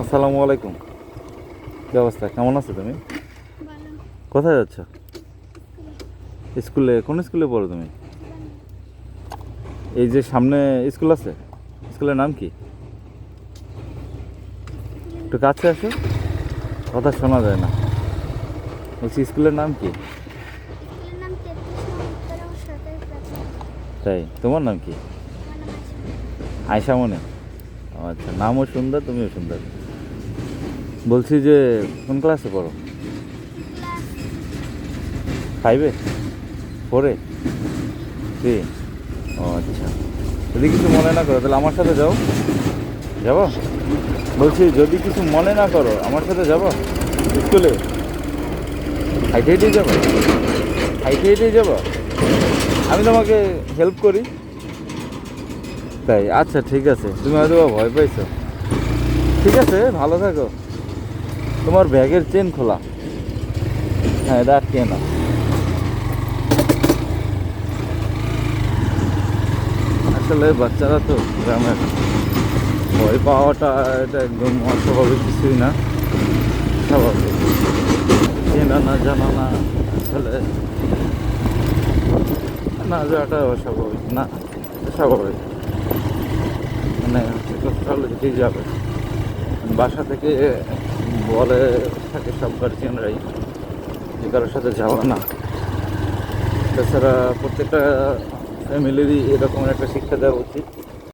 আসসালামু আলাইকুম। কি অবস্থা? কেমন আছো তুমি? কোথায় যাচ্ছ? স্কুলে কোন স্কুলে পড়ো তুমি? এই যে সামনে স্কুল আছে স্কুলের নাম কি? একটু কাছে আসো কথা শোনা যায় না। বলছি স্কুলের নাম কি? তাই তোমার নাম কি? আয়সা মনে। ও আচ্ছা নামও সুন্দর তুমিও সুন্দর। বলছি যে, কোন ক্লাসে পড়ো? ফাইভে ফোরে থ্রি ও আচ্ছা। যদি কিছু মনে না করো, তাহলে আমার সাথে যাও। যাব? বলছি, যদি কিছু মনে না করো, আমার সাথে যাব? স্কুলে? হাইটে হেঁটেই যাব? হাইটে হেঁটেই যাব? আমি তোমাকে হেল্প করি। তাই? আচ্ছা ঠিক আছে। তুমি হয়তো ভয় পাইছো। ঠিক আছে, ভালো থাকো। তোমার ব্যাগের চেন খোলা। হ্যাঁ এটা আটকে না। আসলে বাচ্চারা তো গ্রামের ভয় পাওয়াটা এটা একদম অস্বাভাবিক কিছুই না। স্বাভাবিক। চেনা না জানা না আসলে না যাওয়াটা অস্বাভাবিক না, স্বাভাবিক। মানে হচ্ছে কোথাও যেতেই যাবে। বাসা থেকে বলে থাকে সব গার্জিয়ানরাই, যে কারোর সাথে যাওয়া না। তাছাড়া প্রত্যেকটা ফ্যামিলিরই এরকম একটা শিক্ষা দেওয়া উচিত।